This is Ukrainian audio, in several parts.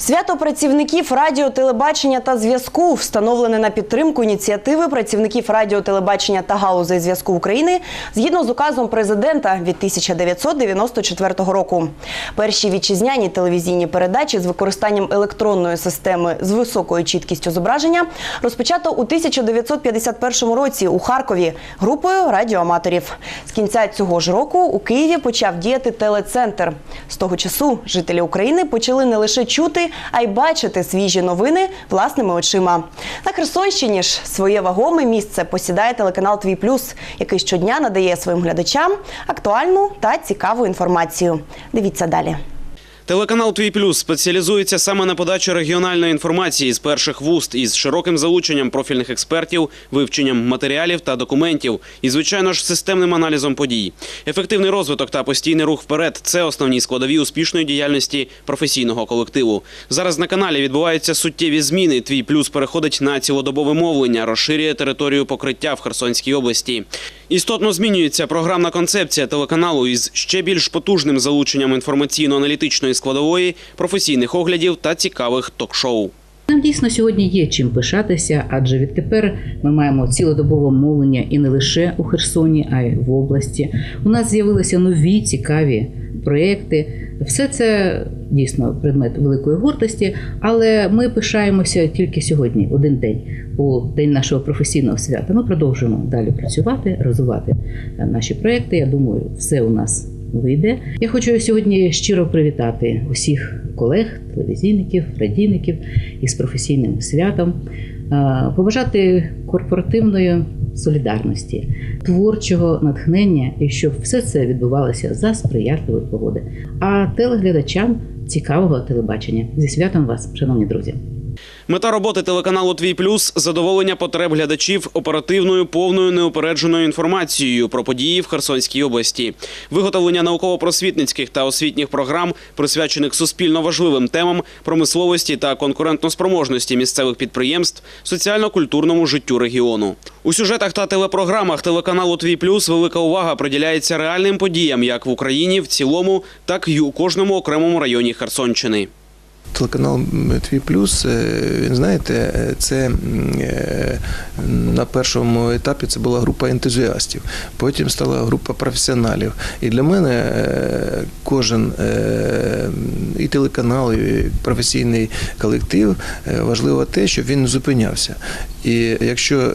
Свято працівників радіо, телебачення та зв'язку встановлене на підтримку ініціативи працівників радіо, телебачення та галузей зв'язку України згідно з указом президента від 1994 року. Перші вітчизняні телевізійні передачі з використанням електронної системи з високою чіткістю зображення розпочато у 1951 році у Харкові групою радіоаматорів. З кінця цього ж року у Києві почав діяти телецентр. З того часу жителі України почали не лише чути, а й бачити свіжі новини власними очима. На Херсонщині ж своє вагоме місце посідає телеканал Твій Плюс, який щодня надає своїм глядачам актуальну та цікаву інформацію. Дивіться далі. Телеканал Твій Плюс спеціалізується саме на подачі регіональної інформації з перших вуст із широким залученням профільних експертів, вивченням матеріалів та документів і, звичайно ж, системним аналізом подій. Ефективний розвиток та постійний рух вперед це основні складові успішної діяльності професійного колективу. Зараз на каналі відбуваються суттєві зміни. Твій плюс переходить на цілодобове мовлення, розширює територію покриття в Херсонській області. Істотно змінюється програмна концепція телеканалу із ще більш потужним залученням інформаційно-аналітичної складової, професійних оглядів та цікавих ток-шоу. Нам дійсно сьогодні є чим пишатися, адже відтепер ми маємо цілодобове мовлення і не лише у Херсоні, а й в області. У нас з'явилися нові цікаві проекти. Все це дійсно предмет великої гордості, але ми пишаємося тільки сьогодні, один день, у день нашого професійного свята. Ми продовжуємо далі працювати, розвивати е, наші проекти. Я думаю, все у нас вийде. Я хочу сьогодні щиро привітати усіх колег, телевізійників, радійників із професійним святом, е, побажати корпоративної солідарності, творчого натхнення і щоб все це відбувалося за сприятливої погоди. А телеглядачам цікавого телебачення зі святом вас, шановні друзі. Мета роботи телеканалу Твій Плюс задоволення потреб глядачів оперативною, повною неупередженою інформацією про події в Херсонській області, виготовлення науково-просвітницьких та освітніх програм, присвячених суспільно важливим темам промисловості та конкурентноспроможності місцевих підприємств, соціально-культурному життю регіону. У сюжетах та телепрограмах телеканалу Твій Плюс велика увага приділяється реальним подіям як в Україні в цілому, так і у кожному окремому районі Херсонщини. Телеканал Твій Плюс, е, він знаєте, це е, на першому етапі це була група ентузіастів, потім стала група професіоналів. І для мене е, кожен і телеканал, і професійний колектив важливо те, щоб він зупинявся. І якщо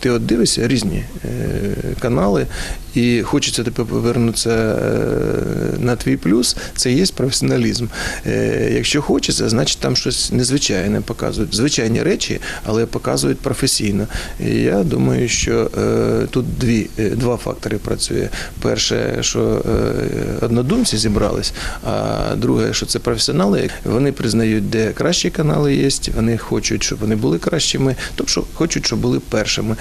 ти от дивишся різні канали, і хочеться тебе повернутися е, на твій плюс, це є професіоналізм. Е, Якщо хочеться, значить там щось незвичайне показують. Звичайні речі, але показують професійно. І я думаю, що е, тут дві, два фактори працює. Перше, що однодумці зібрались, а друге, що це професіонали. Вони признають, де кращі канали є, вони хочуть, щоб вони були кращими, тобто хочуть, щоб були першими.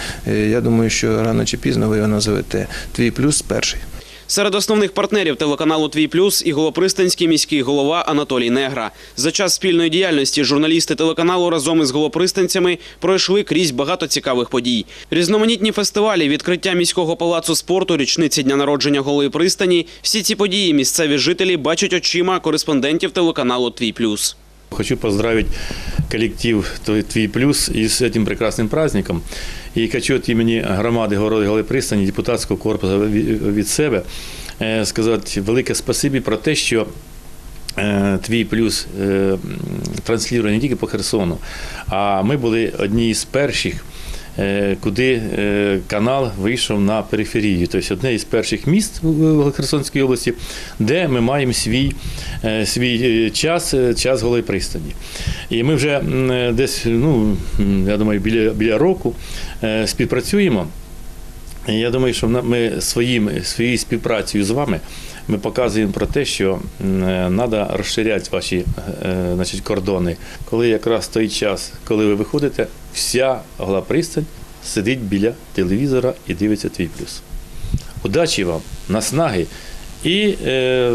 Я думаю, що рано чи пізно ви його назовете твій плюс перший. Серед основних партнерів телеканалу Твій Плюс і Голопристанський міський голова Анатолій Негра. За час спільної діяльності журналісти телеканалу разом із голопристанцями пройшли крізь багато цікавих подій. Різноманітні фестивалі, відкриття міського палацу спорту, річниці дня народження голої пристані. Всі ці події місцеві жителі бачать очима кореспондентів телеканалу Твій Плюс. Хочу поздравить коллектив «Твой- «Твій плюс» із цим прекрасним праздником. І від імені громади городи Голої Пристані, депутатського корпусу від себе е, сказати велике спасибі про те, що е, Твій плюс е, транслює не тільки по Херсону, а ми були одні з перших, куди канал вийшов на периферію. Тобто одне із перших міст в Херсонській області, де ми маємо свій, свій час, час голої пристані. І ми вже десь, ну, я думаю, біля, біля року е, співпрацюємо. Я думаю, що ми своїм, своєю співпрацею з вами ми показуємо про те, що треба розширяти ваші е, значить, кордони. Коли якраз той час, коли ви виходите, вся гла пристань сидить біля телевізора і дивиться твій плюс. Удачі вам, наснаги і е,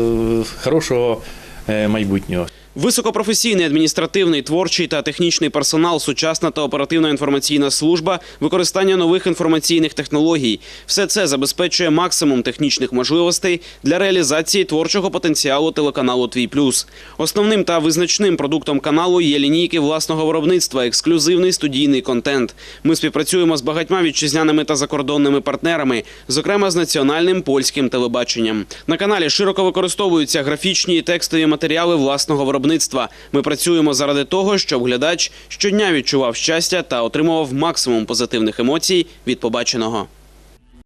хорошого е, майбутнього. Високопрофесійний адміністративний, творчий та технічний персонал, сучасна та оперативна інформаційна служба, використання нових інформаційних технологій – все це забезпечує максимум технічних можливостей для реалізації творчого потенціалу телеканалу Твій Плюс. Основним та визначним продуктом каналу є лінійки власного виробництва, ексклюзивний студійний контент. Ми співпрацюємо з багатьма вітчизняними та закордонними партнерами, зокрема з національним польським телебаченням. На каналі широко використовуються графічні і текстові матеріали власного виробництва. Ми працюємо заради того, щоб глядач щодня відчував щастя та отримував максимум позитивних емоцій від побаченого.